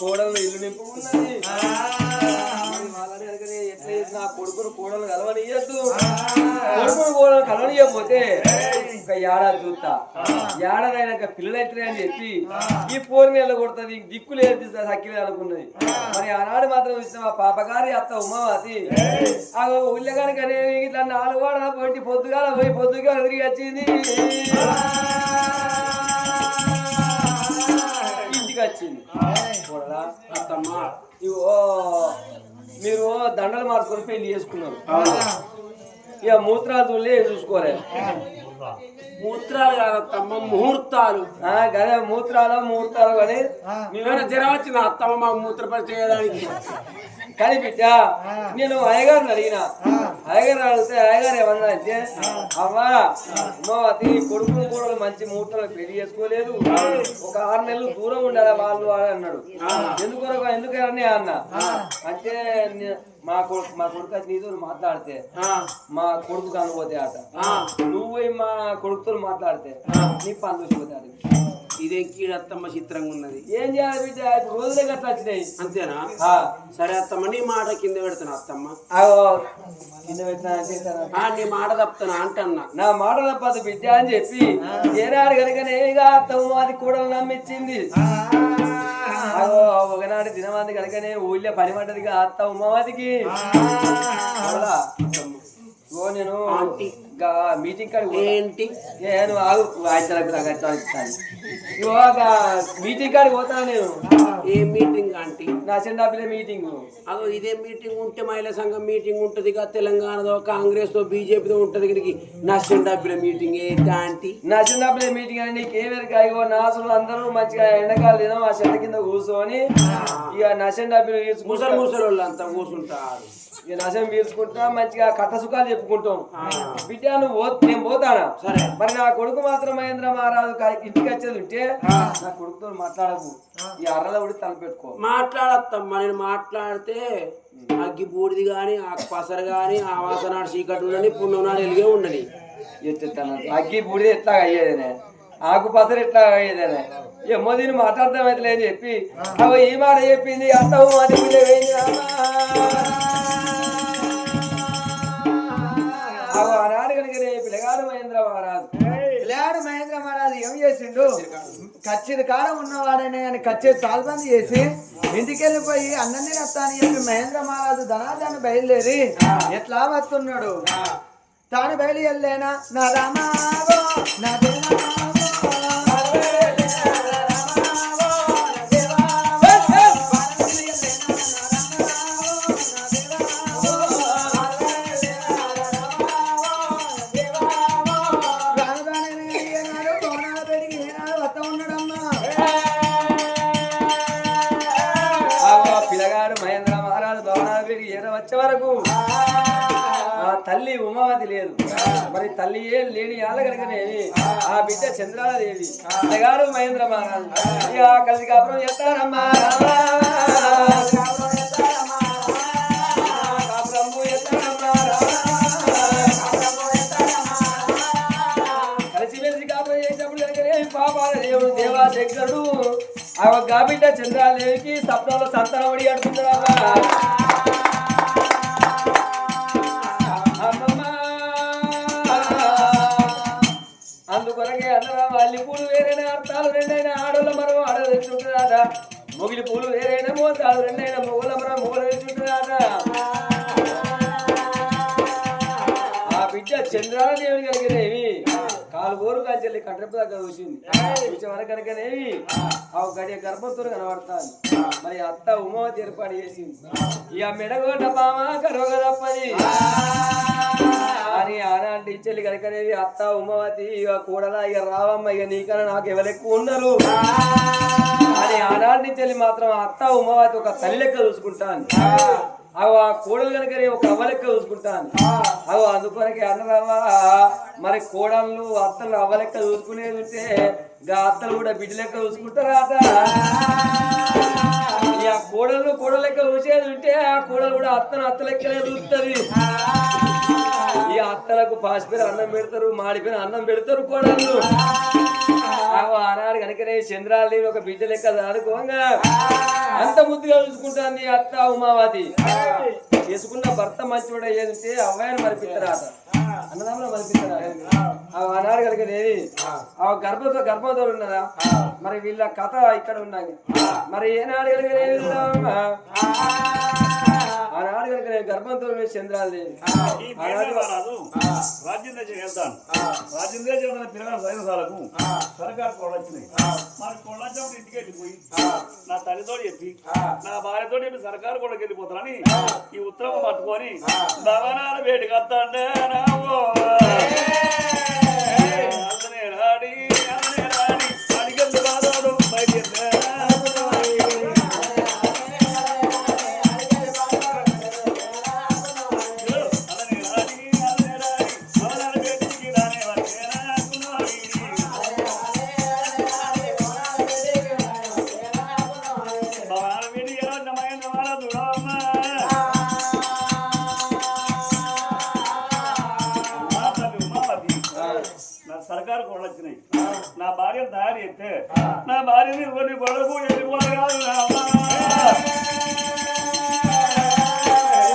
కోడలు ఇల్లు నింపుకున్నది. వాళ్ళని ఎట్లా కొడుకును కోడలు కలవనియద్దు. కొడుకును కోడలు కలవనియకపోతే ఒక ఏడాది చూస్తా. ఏడాది అయినాక పిల్లలు అయితే అని చెప్పి ఈ పోరు నెల కొడుతుంది దిక్కు లేదు సక్కిలే అనుకున్నది. మరి ఆనాడు మాత్రం ఇచ్చిన మా పాపగారి అత్త ఉమావతి ఆ ఉల్లగానికి అనేవి ఇట్లా నాలుగు వాడ పోయి పొద్దుగాల పోయి పొద్దుగాల తిరిగి వచ్చింది. ఇంటికి వచ్చింది. చూడరా అత్తమ్మ ఇగో మీరు దండలు మార్చుకొని పెళ్ళి చేసుకున్నారు. ఇక మూత్రాలు తుల్లి చూసుకోలే. మూత్రాలు కాదత్తమ్మ ముహూర్తాలు. ఆ, గదే మూత్రాలు ముహూర్తాలు కానీ మీవేనా జ్వరం వచ్చింది అత్తమ్మ మాకు మూత్రపరి చేయడానికి? కానీ బిడ్డ నేను అయ్యగారిని అడిగిన. అయ్యగారు అడిగితే అయ్యగారు ఏమన్నా అంటే అమ్మా అమ్మవతి కొడుకును కూడా మంచి ముహూర్తాలు పెళ్ళి చేసుకోలేదు. ఒక ఆరు నెలలు దూరం ఉండాలి వాళ్ళు అని అన్నాడు. ఎందుకు ఎందుకని అన్న. అంటే మా కొడుకు మా కొడుకు నీతో మాట్లాడితే మా కొడుకు కనుపోతే ఆట. ఆ, నువ్వు మా కొడుకుతో మాట్లాడితే నీ పని చూసిపోతాడు ఇదేం కీడత్తమ్మ చిత్రంగా ఉన్నది. ఏం చేయాలి బిడ్డ? ఇప్పుడు రోజులే గట్లా వచ్చినాయి. అంతేనా? ఆ, సరే అత్తమ్మ నీ మాట కింద పెడతాను అత్తమ్మ. కింద పెట్టినా నీ మాట తప్పుతాను అంటన్నా నా మాట తప్పదు బిడ్డ అని చెప్పి ఏనాడు కనుకనే ఇక అత్తమ్మ అది కూడా నమ్మిచ్చింది ఒకనాడు దినమంది కనుకనే ఊళ్ళో పని పడ్డదిగా అత్త ఉమ్మవాదికి ఓ నేను మీటింగ్ కాడికి పోతా. ఏంటి? నువ్వు ఆగు. వాయిద్యాలకు నాకు ఇస్తాను. ఇగో మీటింగ్ కాడికి పోతాను నేను. ఏ మీటింగ్ ఆంటీ? నా చిన్నపిల్ల మీటింగ్. అదో ఇదే మీటింగ్ ఉంటే మహిళా సంఘం మీటింగ్ ఉంటది ఇక తెలంగాణలో కాంగ్రెస్తో బీజేపీతో ఉంటది ఇక్కడికి నష్టం డబ్బుల మీటింగ్ ఏంటి ఆంటీ? నా చిన్నపిల్ల మీటింగ్ అని నీకేమెరక ఇగో నాసులు అందరూ మంచిగా ఎండకాలు తినం ఆ చెట్ల కింద కూర్చొని ఇక నశం డబ్బులు ముసలి తీర్చుకుంటాం ముసలి వాళ్ళు అంతా కూర్చుంటారు. ఇక నశం తీర్చుకుంటాం మంచిగా కట్ట సుఖాలు చెప్పుకుంటాం. బిడ్డ నువ్వు నేను పోతానా? సరే. మరి నా కొడుకు మాత్రం మహేంద్ర మహారాజు ఇంటికి వచ్చేది ఉంటే నా కొడుకుతో మాట్లాడకు. ఈ అర్రల ఉడి తలపెట్టుకో. మాట్లాడత్తమ్మా నేను మాట్లాడితే అగ్గి బూడిది కానీ ఆ పసరు కానీ ఆ వాసనాడు చీకటి ఉండని పుణ్యం నాడు వెలిగే ఉండని. ఎత్తుతాను అగ్గి బూడిద ఎట్లా అయ్యేదనే? ఆకు పసరు ఎట్లా అయ్యేదనే? ఏమో దీన్ని మాట్లాడతాం అయితే చెప్పి అవి ఈ మాట చెప్పింది అత్తవు అది చేసిండు కచ్చిన కాలం ఉన్నవాడనే అని కచ్చే తాల్బంది చేసి ఇంటికి వెళ్ళిపోయి అన్నన్ని వస్తానని చెప్పి మహేంద్ర మహారాజు ధనాదాన్ని బయలుదేరి ఎట్లా వస్తున్నాడు? తాను బయలుదేరలేనా? నా రామావో నా దేవావో, వరకు. ఆ తల్లి ఉమావతి లేదు. మరి తల్లి ఏ లేని ఆళ్ళ ఆ బిడ్డ చంద్రాలదేవి పిల్లగాడు మహేంద్ర మహారాజు. ఇక కలిసి కాపురం చేస్తారమ్మా. కాపురం కాపురం దేవుడు ఆ ఒక బిడ్డ చంద్రాలదేవికి సప్నంలో సంతానం అడిగి అడుగుతున్నారా కంట్రపు దగ్గర చూసింది చూసే వరకు కనుకనేవి ఆ గడియ గర్భంతో కనబడతాను మరి అత్త ఉమావతి ఏర్పాటు చేసింది. ఇక మెడగొండ బామ కరోగ తప్పది అని ఆనాటి ఇచ్చెల్లి కనుకనేవి అత్త ఉమావతి ఇక కూడలా ఇక రావమ్మ ఇక నీకన్నా నాకు ఎవరు ఎక్కువ ఉండరు. అని ఆనాటి నుంచి మాత్రం అత్త ఉమావతి ఒక తల్లి లెక్క చూసుకుంటాను అవి ఆ కోడలు కనుక ఒక అవ్వ లెక్క చూసుకుంటాను అవి అందుకొరకే అన్నరవ్వ మరి కోడళ్ళు అత్తలు అవ్వ లెక్క చూసుకునేది ఉంటే గా అత్తలు కూడా బిడ్డ లెక్క చూసుకుంటారాట ఆ కోడళ్ళు కోడలు లెక్క చూసేది ఉంటే ఆ కోడలు కూడా అత్తను అత్త లెక్కనే చూస్తుంది. ఈ అత్తలకు పాసిపోయిన అన్నం పెడతారు మాడిపోయిన అన్నం పెడతారు కోడళ్ళు. ఆగో ఆనాడు కనుకనే చంద్రాలి ఒక బిడ్డ లెక్క ఆడుకోగా అంత ముద్దుగా చూసుకుంటాంది అత్త ఉమావతి. చేసుకున్న భర్త మంచివాడు ఏంటంటే అవ్వాయిని మరిపిస్తారాట అన్నదమ్ములు మరిపిస్తారా? ఆనాడు కలిగేది ఆ గర్భంతో గర్భంతో ఉన్నదా? మరి వీళ్ళ కథ ఇక్కడ ఉన్నాయి మరి ఏనాడు కలిగేది ఆనాడు కలిగిన గర్భంతో ఉన్నది చంద్రాలదేవి ఈ రాజు రాజ్యం దగ్గర వెళ్తాను రాజ్యం దగ్గర వెళ్తాను పిల్లల సైన్సాలకు సరకారు కోళ్ళు వచ్చినాయి. మరి కోళ్ళు వచ్చినప్పుడు ఇంటికి వెళ్ళిపోయి నా తల్లితో చెప్పి నా భార్యతో చెప్పి సరకారు కోళ్ళకి వెళ్ళిపోతానని ఈ ఉత్తరం పట్టుకొని భవనాల వేడికి వస్తాండే భార్య చేస్తే నా భార్యని కొన్ని గొడవకు వెళ్ళిపోవాలి కాదు.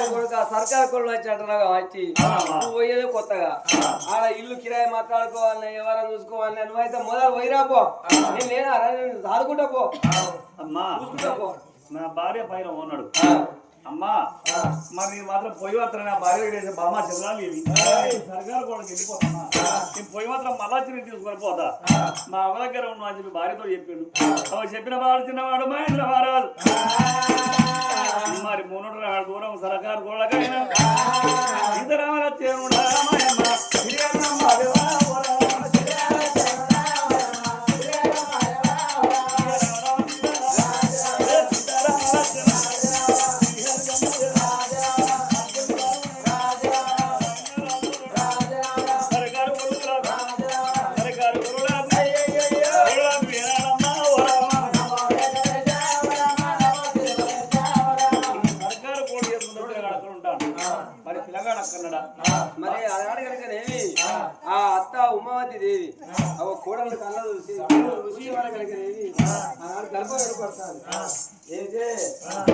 కొడుకు సర్కార్ కొళ్ళు వచ్చేటలాగా వచ్చి నువ్వు పోయేదే కొత్తగా. ఆడ ఇల్లు కిరాయి మాట్లాడుకోవాలని ఎవరైనా చూసుకోవాలని నువ్వైతే మొదలు పోయిరా పో. నేను నేను ఆడుకుంటా పో. అమ్మా. చూసుకుంటా పో. నా భార్య పైన ఉన్నాడు. అమ్మా మరి నేను మాత్రం పోయి మాత్రం నా భార్య చేసే బామ్మ చెల్లాలి ఇవి సర్కారు కూడా వెళ్ళిపోతున్నా నేను పోయి మాత్రం మళ్ళా చిన్న తీసుకొని పోతా. మా అవ్వ దగ్గర ఉన్నా అని చెప్పి భార్యతో చెప్పిండు. అవ చెప్పిన వాడు చిన్నవాడు మహేంద్ర మహారాజు మరి మూడు రాడు దూరం సరకారు గోళ్ళకైనా ఇతరమల చేరుడా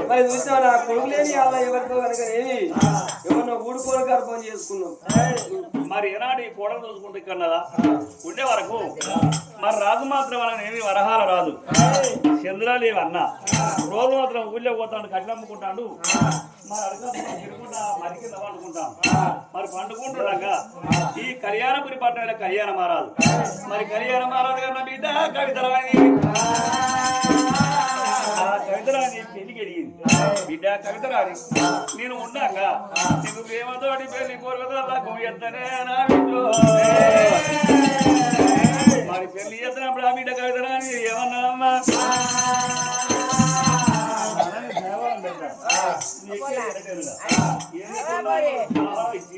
మరి చూసావు నా కొడుకు లేని వాళ్ళ ఎవరికో కనుకనేమి ఎవరినో ఊడుకోని గర్భం చేసుకున్నాం మరి ఏనాడు ఈ కోడలు చూసుకుంటే ఇక్కడ ఉండే వరకు. మరి రాజు మాత్రం వాళ్ళని ఏమి వరహాలు రాదు. చంద్రాలేవి అన్న. రోజు మాత్రం ఊళ్ళో పోతాడు కట్ల అమ్ముకుంటాడు. మరి అడగ తిరుగుకుంటా మరి కింద పండుకుంటాం. మరి పండుకుంటుండగా ఈ కళ్యాణపురి పట్టణ కళ్యాణ మారాదు మరి కళ్యాణ మారాదు కన్నా బిడ్డ కవితరాని కవితరాని పెళ్ళికి ఎదిగింది బిడ్డ కవితరాని నేను ఉండాక నీకు ప్రేమతోటి పెళ్ళి కోరుకదల్లా ఎత్తనే నా బిడ్డో. మరి పెళ్ళి చేస్తున్నప్పుడు ఆ బిడ్డ కవితరాని ఏమన్నానమ్మా ఏనుగు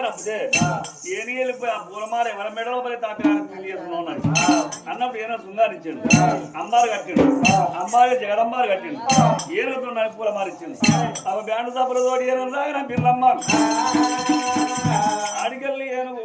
సాగరప్పుడే ఏనుగు వెళ్ళిపోయి ఆ పూలమాల ఎవరి మెడలో పడి తాపినాన్ని పెళ్లి చేస్తున్నాడు అన్నప్పుడు ఏనో శృంగారు ఇచ్చాడు అమ్మారు కట్టాడు అమ్మారు జగదమ్మారు కట్టాడు ఏనుగుతో నాకు పూలమాల ఇచ్చింది అవి బ్యాండ్ సభలు తోటి ఏనుగు సాగరం పిల్లమ్మ అడిగల్లి ఏనుగు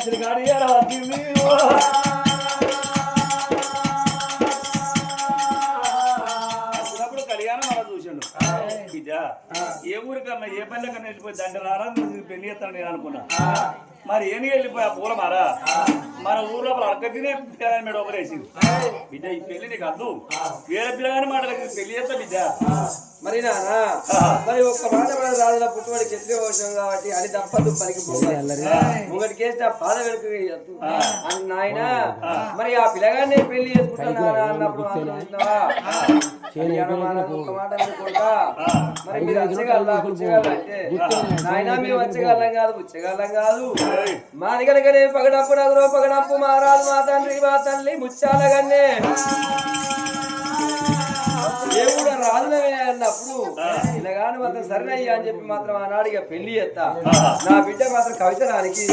కచ్చిన కాడి ఏడ వచ్చింది ఏ ఊరికన్నా ఏ పల్లె కన్నా వెళ్ళిపోయి దండ రారా పెళ్ళి చేస్తాను నేను అనుకున్నా. మరి ఏని వెళ్ళిపోయి ఆ పూల మారా? మన ఊర్లో అడక తినే పిల్లగాని మీద ఒకరేసింది బిడ్డ ఈ పెళ్ళి నీకు అద్దు. వేరే పిల్లగాని మాటలకి పెళ్ళి చేస్తా బిడ్డ. మరి నాన్న మరి ఒక్క మాట మన రాజుల పుట్టుబడి చెట్లు వచ్చాం కాబట్టి అది తప్పదు పలికి ముంగటి కేసి పాద వెనుక అని నాయన మరి ఆ పిల్లగాన్ని పెళ్ళి చేసుకుంటున్నారా అన్నప్పుడు ఒక్క మాట అనుకుంటా? మరి మీరు వచ్చగలరా పుచ్చగలరా అంటే? నాయన మేము వచ్చగలం కాదు పుచ్చగలం కాదు. మా దగ్గరనే పగడప్పు నగరు పగడప్పు మా రాజు మా తండ్రి మా తల్లి ముచ్చాలగన్నే అన్నప్పుడు ఇలాగాని మాత్రం సరేనయ్యా అని చెప్పి మాత్రం ఆనాడు ఇక పెళ్ళి చేస్తా. నా బిడ్డ మాత్రం కవిత రానికి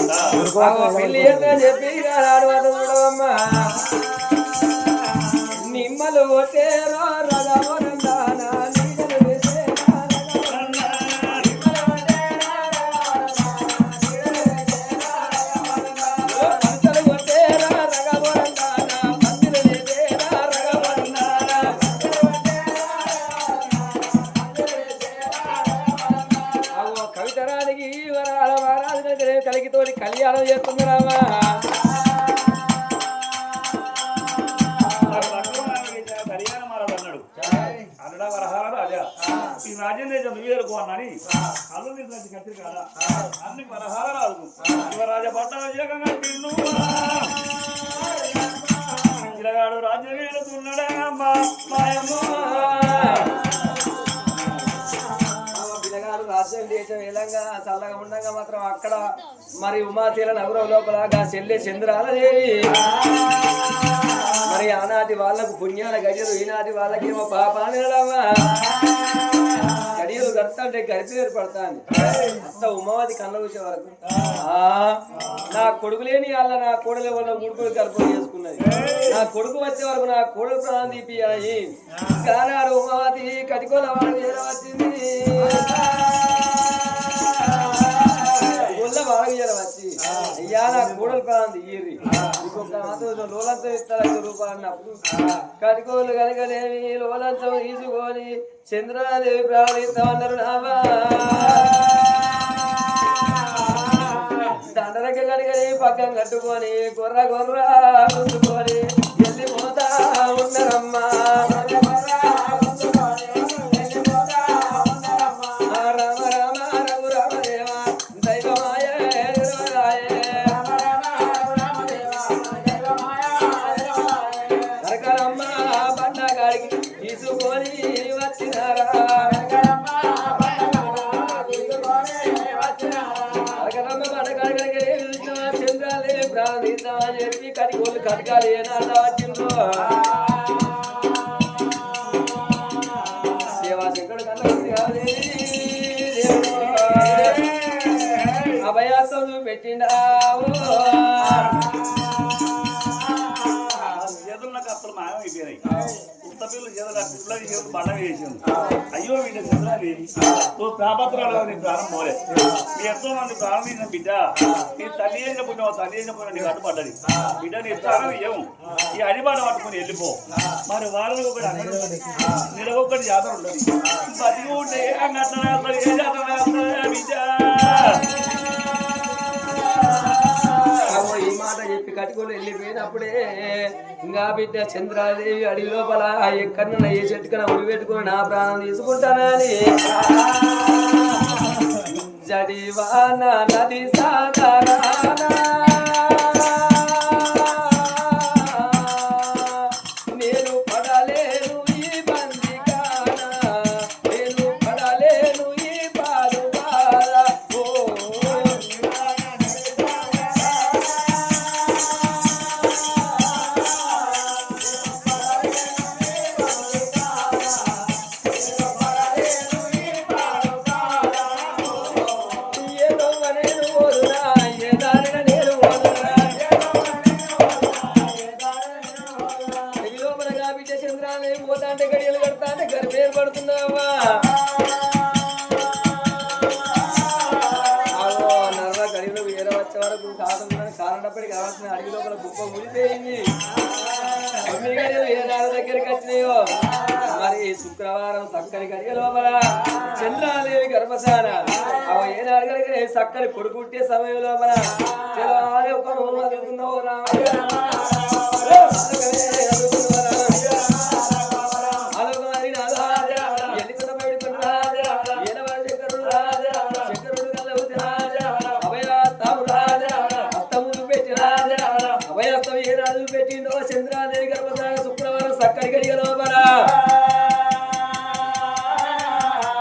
ఆగో పెళ్ళి చేస్తా అని చెప్పి ఇక ఆనాడు మాత్రం చూడవమ్మా. నిమ్మలు కొట్టేరో రగవరందానా రాజ్యం అమ్మా పిల్లగాడు రాజ్యం దేశం చల్లగా ఉండగా మాత్రం అక్కడ మరి ఉమాశీల నగరం లోపల చెల్లి చెల్లె చంద్రాలదేవి మరి ఆనాటి వాళ్ళకు పుణ్యాల గజలు ఈనాటి వాళ్ళకేమో పాపాన్ని గడియలు గడతాంటే గడిపి ఏర్పడతాను అంత ఉమావతి కళ్ళ చూసే వరకు. ఆ, నా కొడుకు లేని వాళ్ళ నా కోడలే వాళ్ళ మూడుకొని గర్భం చేసుకున్నది. నా కొడుకు వచ్చే వరకు నా కొడుకు ప్రాణం తీపియాలి కానాడు ఉమావతి కటికోల వాడు వచ్చింది. ఊళ్ళో వాడగ వచ్చి. అయ్యా నా కూడలు ప్రాణం తీయరి ఇంకొక లోలంతం ఇస్తారు ఐదు రూపాయలు అన్నప్పుడు కటికోలు కనుకనేమి లోలంతం తీసుకొని చంద్రదేవి ప్రాణిస్తామన్నారు నావా. దండరక కనుకని పక్కన కట్టుకొని గొర్ర గొర్ర ముందుకొని వెళ్ళిపోతా ఉన్నారమ్మా. చంద్రాలే ప్రాణిద్దామని చెప్పి కడిగోళ్ళు కడగాలి ఏనాడు వచ్చిందో. బండ వేసింది. అయ్యో వీళ్ళ చంద్రాలి నువ్వు తాపత్రాలు నీ ప్రాణం పోలే నీ ఎంతో మంది ప్రాణం తీసిన బిడ్డ. నీ తల్లి అయిన పుణ్యం తల్లి అయిన పుణ్యం నీకు అడ్డుపడ్డది బిడ్డ నీ ప్రాణం ఇవ్వం ఈ అడిబాట పట్టుకుని వెళ్ళిపో. మరి వారానికి ఒకటి అక్కడ నెలకు జాతర ఉండదు బతికి ఉంటే ఏ అంగట్ల ఏ జాతర బిడ్డ. ఈ మాట చెప్పి కట్టుకొని వెళ్ళిపోయినప్పుడే ఇంకా బిడ్డ చంద్రాదేవి అడి లోపల ఎక్కడన్నా ఏ చెట్టుకన్నా ఉరి పెట్టుకొని నా ప్రాణం తీసుకుంటానని. జడివాన నది సాగరానా. గర్భసానం సక్కరి గడియ లోపల. చంద్రాదేవి గర్భసాన అవ ఏనాడు కలిగిన చక్కని కొడుకుంటే సమయం లోపల. ఒక రామ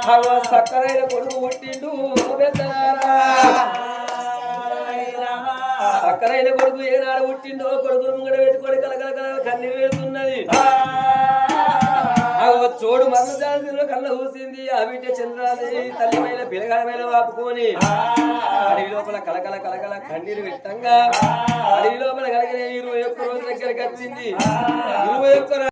అవ సక్కరైన కొడుకు పుట్టిండు సక్కరైన కొడుకు ఏనాడు పుట్టిండో కొడుకును ముంగడ పెట్టుకొని కలకల కల కన్నీరు వెళ్తున్నది చోడు మరణశాలలో కళ్ళ చూసింది ఆ బిడ్డ మీద పిల్లగల మీద వాపుకొని. అడవి లోపల కలకల కలకల కన్నీరు పెట్టంగా అడవి లోపల కలగనే ఇరవై ఒక్క రోజు దగ్గరికి వచ్చింది. ఇరవై ఒక్క